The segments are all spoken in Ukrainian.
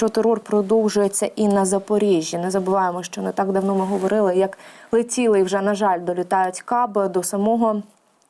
Що терор продовжується і на Запоріжжі. Не забуваємо, що не так давно ми говорили, як летіли і вже на жаль долітають каби до самого.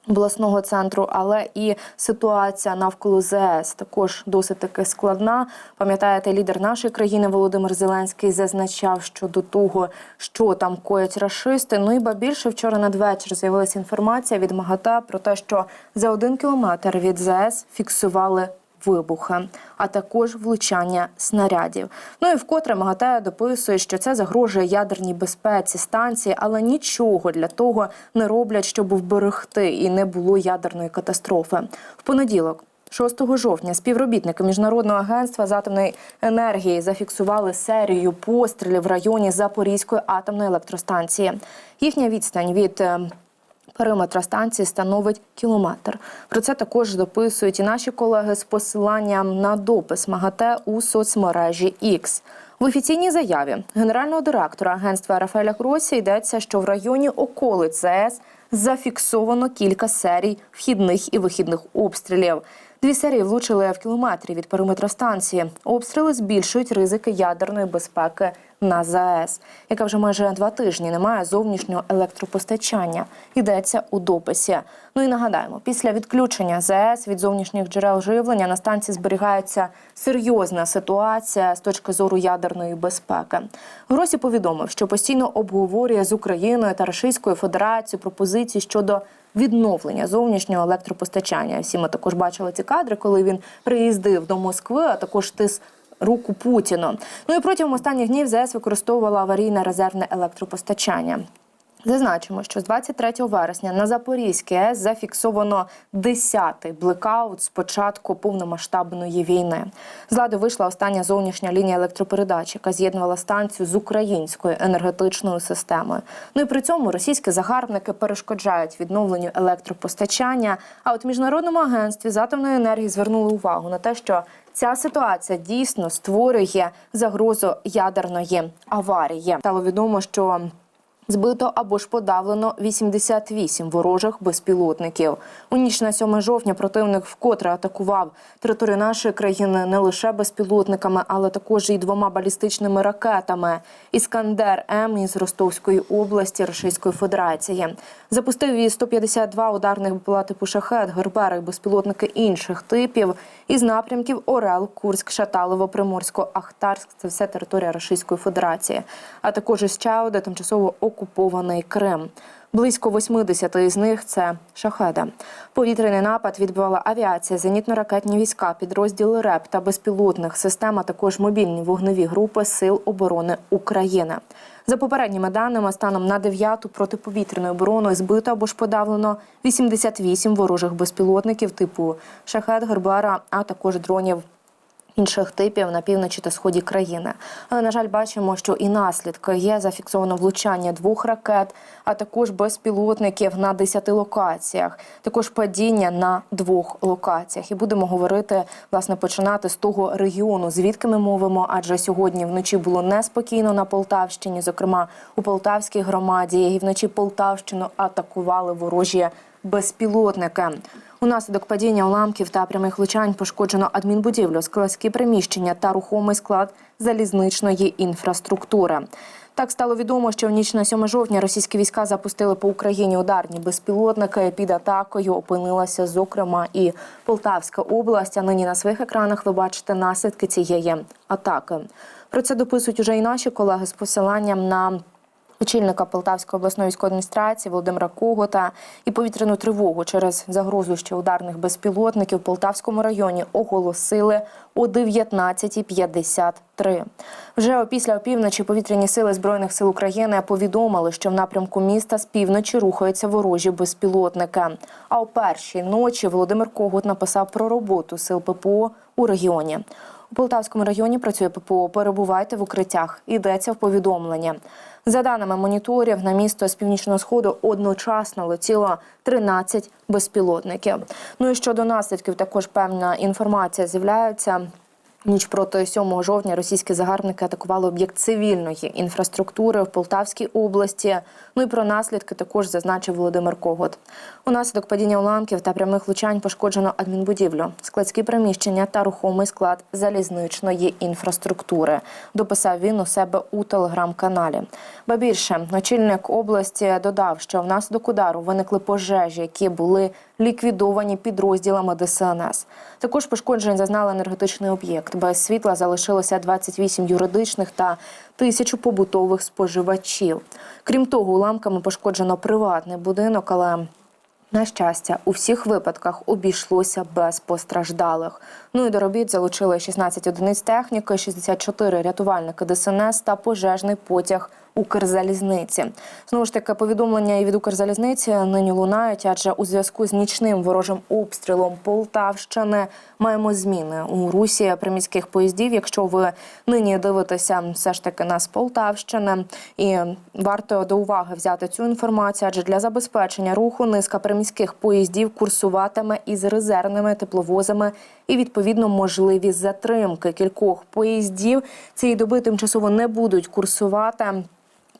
Обласного центру, але і ситуація навколо ЗС також досить таки складна. Пам'ятаєте, лідер нашої країни Володимир Зеленський зазначав щодо того, що там коять рашисти. Ну і ба більше вчора надвечір з'явилася інформація від МАГАТЕ про те, що за один кілометр від ЗС фіксували вибухи, а також влучання снарядів. Ну і вкотре МАГАТЕ дописує, що це загрожує ядерній безпеці станції, але нічого для того не роблять, щоб вберегти і не було ядерної катастрофи. В понеділок. 6 жовтня співробітники міжнародного агентства з атомної енергії зафіксували серію пострілів в районі Запорізької атомної електростанції. Їхня відстань від е, Периметра станції становить кілометр. Про це також дописують і наші колеги з посиланням на допис МАГАТЕ у соцмережі X. В офіційній заяві генерального директора агентства Рафаеля Гросі йдеться, що в районі околиць ЗАЕС зафіксовано кілька серій вхідних і вихідних обстрілів. Дві серії влучили в кілометрі від периметра станції. Обстріли збільшують ризики ядерної безпеки на ЗАЕС, яка вже майже два тижні не має зовнішнього електропостачання. Йдеться у дописі. Ну і нагадаємо, після відключення ЗАЕС від зовнішніх джерел живлення на станції зберігається серйозна ситуація з точки зору ядерної безпеки. Гросі повідомив, що постійно обговорює з Україною та Російською Федерацією пропозиції щодо відновлення зовнішнього електропостачання. Всі ми також бачили ці кадри, коли він приїздив до Москви, а також тис руку Путіну. Ну і протягом останніх днів ЗС використовувала аварійне резервне електропостачання. Зазначимо, що з 23 вересня на Запорізькій АЕС зафіксовано 10-й блекаут з початку повномасштабної війни. З лади вийшла остання зовнішня лінія електропередач, яка з'єднувала станцію з українською енергетичною системою. Ну і при цьому російські загарбники перешкоджають відновленню електропостачання. А от міжнародному агентстві з атомної енергії звернули увагу на те, що Ця ситуація дійсно створює загрозу ядерної аварії. Стало відомо, що Збито або ж подавлено 88 ворожих безпілотників. У ніч на 7 жовтня противник вкотре атакував територію нашої країни не лише безпілотниками, але також і двома балістичними ракетами. Іскандер М із Ростовської області Російської Федерації запустив і 152 ударних БПЛА типу шахет, гербери, безпілотники інших типів із напрямків Орел, Курськ, Шаталово, Приморсько, Ахтарськ. Це все територія Російської Федерації, а також із Чауде, тимчасово окупований Крим. Близько 80 із них це шахеда. Повітряний напад відбивала авіація, зенітно-ракетні війська, підрозділи РЕП та безпілотних систем, а також мобільні вогневі групи Сил оборони України. За попередніми даними, станом на 9-ту протиповітряною обороною збито або ж подавлено 88 ворожих безпілотників типу шахет, гербара, а також дронів інших типів на півночі та сході країни. Але на жаль, бачимо, що і наслідки є зафіксовано влучання двох ракет, а також безпілотників на 10 локаціях, також падіння на двох локаціях. І будемо говорити власне починати з того регіону, звідки ми мовимо, адже сьогодні вночі було неспокійно на Полтавщині, зокрема у Полтавській громаді, і вночі Полтавщину атакували ворожі безпілотники. Унаслідок падіння уламків та прямих влучань пошкоджено адмінбудівлю, складські приміщення та рухомий склад залізничної інфраструктури. Так стало відомо, що в ніч на 7 жовтня російські війська запустили по Україні ударні безпілотники. Під атакою опинилася, зокрема, і Полтавська область. А нині на своїх екранах ви бачите наслідки цієї атаки. Про це дописують уже і наші колеги з посиланням на очільника Полтавської обласної військової адміністрації Володимира Когота і повітряну тривогу через загрозу ще ударних безпілотників в Полтавському районі оголосили о 19.53. Вже опісля опівночі повітряні сили збройних сил України повідомили, що в напрямку міста з півночі рухаються ворожі безпілотники. А о першій ночі Володимир Когут написав про роботу сил ППО у регіоні. У Полтавському районі працює ППО. Перебувайте в укриттях. Йдеться в повідомлення. За даними моніторів, на місто з північного сходу одночасно летіло 13 безпілотників. Ну і щодо наслідків, також певна інформація з'являється. Ніч проти 7 жовтня російські загарбники атакували об'єкт цивільної інфраструктури в Полтавській області. Ну і про наслідки також зазначив Володимир Когот. Унаслідок падіння уламків та прямих влучань пошкоджено адмінбудівлю, складські приміщення та рухомий склад залізничної інфраструктури. Дописав він у себе у телеграм-каналі. Ба більше очільник області додав, що внаслідок удару виникли пожежі, які були ліквідовані підрозділами ДСНС. Також пошкоджень зазнали енергетичний об'єкт. Без світла залишилося 28 юридичних та тисячу побутових споживачів. Крім того, уламками пошкоджено приватний будинок, але на щастя, у всіх випадках обійшлося без постраждалих. Ну і до робіт залучили 16 одиниць техніки, 64 рятувальники ДСНС та пожежний потяг Укрзалізниці. Знову ж таки, повідомлення і від Укрзалізниці нині лунають, адже у зв'язку з нічним ворожим обстрілом Полтавщини маємо зміни у русі приміських поїздів. Якщо ви нині дивитеся все ж таки нас Полтавщини, і варто до уваги взяти цю інформацію, адже для забезпечення руху низка приміських поїздів курсуватиме із резервними тепловозами і відповідно можливі затримки кількох поїздів цієї доби тимчасово не будуть курсувати.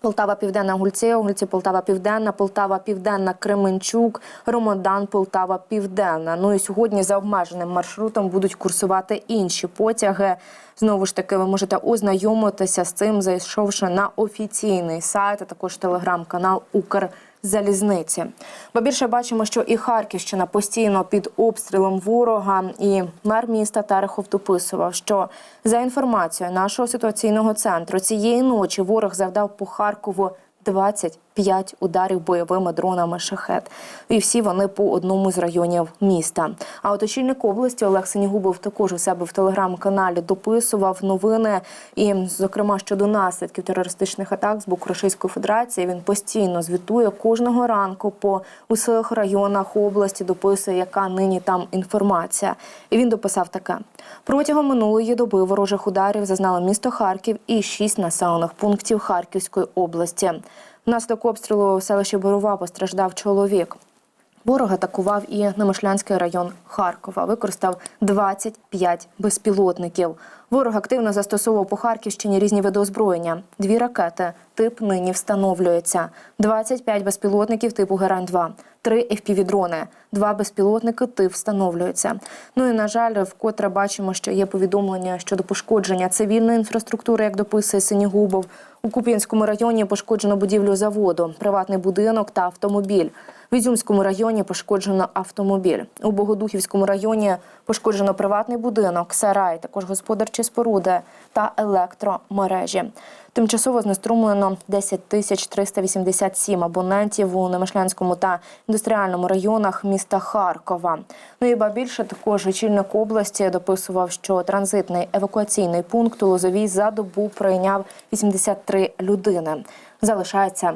Полтава Південна Гульці, Гульці Полтава Південна, Полтава Південна, Кременчук, Ромодан, Полтава Південна. Ну і сьогодні за обмеженим маршрутом будуть курсувати інші потяги. Знову ж таки, ви можете ознайомитися з цим, зайшовши на офіційний сайт, а також телеграм-канал Укрзалізниці. Бо більше бачимо, що і Харківщина постійно під обстрілом ворога, і мер міста Терехов дописував, що за інформацією нашого ситуаційного центру цієї ночі ворог завдав по Харкову 25 ударів бойовими дронами шахет. І всі вони по одному з районів міста. А от очільник області Олег Синігубов також у себе в телеграм-каналі дописував новини. І, зокрема, щодо наслідків терористичних атак з боку Російської Федерації, він постійно звітує кожного ранку по усіх районах області, дописує, яка нині там інформація. І він дописав таке: протягом минулої доби ворожих ударів зазнало місто Харків і шість населених пунктів Харківської області. Внаслідок обстрілу в селищі Борова постраждав чоловік. Ворог атакував і Немишлянський район Харкова. Використав 25 безпілотників. Ворог активно застосовував по Харківщині різні види озброєння. Дві ракети. Тип нині встановлюється. 25 безпілотників типу Герань-2, три FPV-дрони, два безпілотники тип встановлюються. Ну і на жаль, вкотре бачимо, що є повідомлення щодо пошкодження цивільної інфраструктури, як дописує Синігубов. У Куп'янському районі пошкоджено будівлю заводу, приватний будинок та автомобіль. В Ізюмському районі пошкоджено автомобіль. У Богодухівському районі пошкоджено приватний будинок, сарай, також господарчі споруди та електромережі. Тимчасово знеструмлено 10 тисяч 387 абонентів у Немишлянському та індустріальному районах міста Харкова. Ну і ба більше також очільник області дописував, що транзитний евакуаційний пункт у Лозовій за добу прийняв 83 людини. Залишається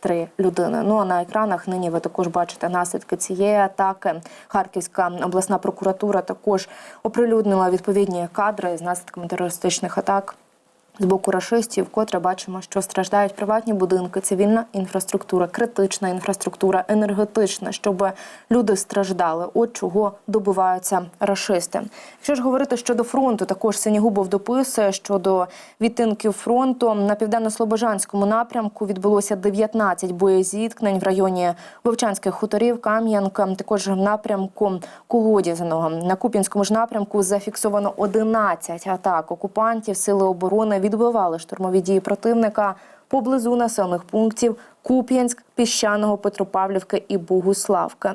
53 людини. Ну а на екранах нині ви також бачите наслідки цієї атаки. Харківська обласна прокуратура також оприлюднила відповідні кадри з наслідками терористичних атак. З боку рашистів, вкотре бачимо, що страждають приватні будинки, цивільна інфраструктура, критична інфраструктура, енергетична, щоб люди страждали. От чого добиваються рашисти. Якщо ж говорити щодо фронту, також Синігубов дописує щодо відтинків фронту на південно-слобожанському напрямку відбулося 19 боєзіткнень в районі Вовчанських хуторів, Кам'янка, також в напрямку Колодязаного. На Куп'янському ж напрямку зафіксовано 11 атак окупантів. Сили оборони відбивали штурмові дії противника поблизу населених пунктів Куп'янськ, Піщаного, Петропавлівки і Богуславка.